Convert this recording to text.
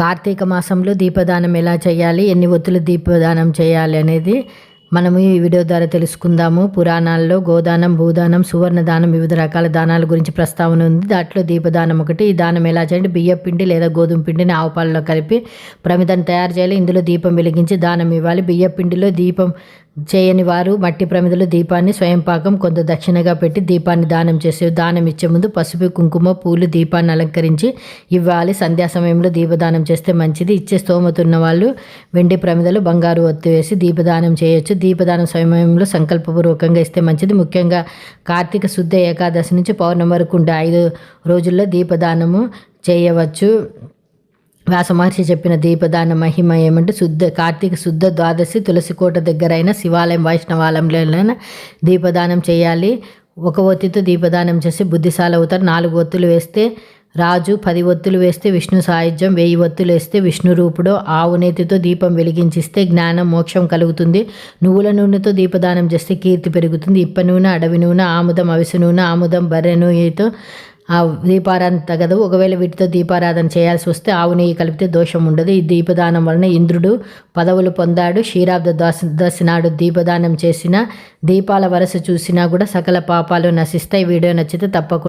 కార్తీక మాసంలో దీపదానం ఎలా చేయాలి? ఎన్ని ఒత్తులు దీపదానం చేయాలి అనేది మనము ఈ వీడియో ద్వారా తెలుసుకుందాము. పురాణాల్లో గోదానం భూదానం సువర్ణదానం వివిధ రకాల దానాల గురించి ప్రస్తావన ఉంది. దాంట్లో దీపదానం ఒకటి. ఈ దానం ఎలా చేయండి బియ్యం పిండి లేదా గోధుమ పిండిని ఆవుపాలలో కలిపి ప్రమిదం తయారు చేయాలి. ఇందులో దీపం వెలిగించి దానం ఇవ్వాలి. బియ్యం పిండిలో దీపం చేయని వారు మట్టి ప్రమిదలు దీపాన్ని స్వయం పాకం కొంత దక్షిణగా పెట్టి దీపాన్ని దానం చేసే దానం ఇచ్చే ముందు పసుపు కుంకుమ పూలు దీపాన్ని అలంకరించి ఇవ్వాలి. సంధ్యా సమయంలో దీపదానం చేస్తే మంచిది. ఇచ్చే స్తోమత ఉన్న వాళ్ళు వెండి ప్రమిదలు బంగారు ఒత్తి వేసి దీపదానం చేయొచ్చు. దీపదానం సమయంలో సంకల్పపూర్వకంగా ఇస్తే మంచిది. ముఖ్యంగా కార్తీక శుద్ధ ఏకాదశి నుంచి పౌర్ణమి వరకు ఉండే ఐదు రోజుల్లో దీపదానము చేయవచ్చు. వ్యాస మహర్షి చెప్పిన దీపదాన మహిమ ఏమంటే శుద్ధ కార్తీక శుద్ధ ద్వాదశి తులసికోట దగ్గరైన శివాలయం వైష్ణవాలయంలోనైనా దీపదానం చేయాలి. ఒక ఒత్తితో దీపదానం చేసి బుద్ధిశాల అవుతారు నాలుగు ఒత్తులు వేస్తే రాజు పది ఒత్తులు వేస్తే విష్ణు సాయుధ్యం వెయ్యి ఒత్తులు వేస్తే విష్ణు రూపుడు. ఆవు నేతితో దీపం వెలిగించిస్తే జ్ఞానం మోక్షం కలుగుతుంది. నువ్వుల నూనెతో దీపదానం చేస్తే కీర్తి పెరుగుతుంది. ఇప్ప నూనె అడవి నూనె ఆముదం అవిసె నూనె ఆముదం బర్రె నూనెతో ఆ దీపారాధన తగదు. ఒకవేళ వీటితో దీపారాధన చేయాల్సి వస్తే ఆవు నెయ్యి కలిపితే దోషం ఉండదు. ఈ దీపదానం వలన ఇంద్రుడు పదవులు పొందాడు. క్షీరాబ్ద దశ దశ నాడు దీపదానం చేసిన దీపాల వరస చూసినా కూడా సకల పాపాలు నశిస్తాయి. వీడియో నచ్చితే తప్పకుండా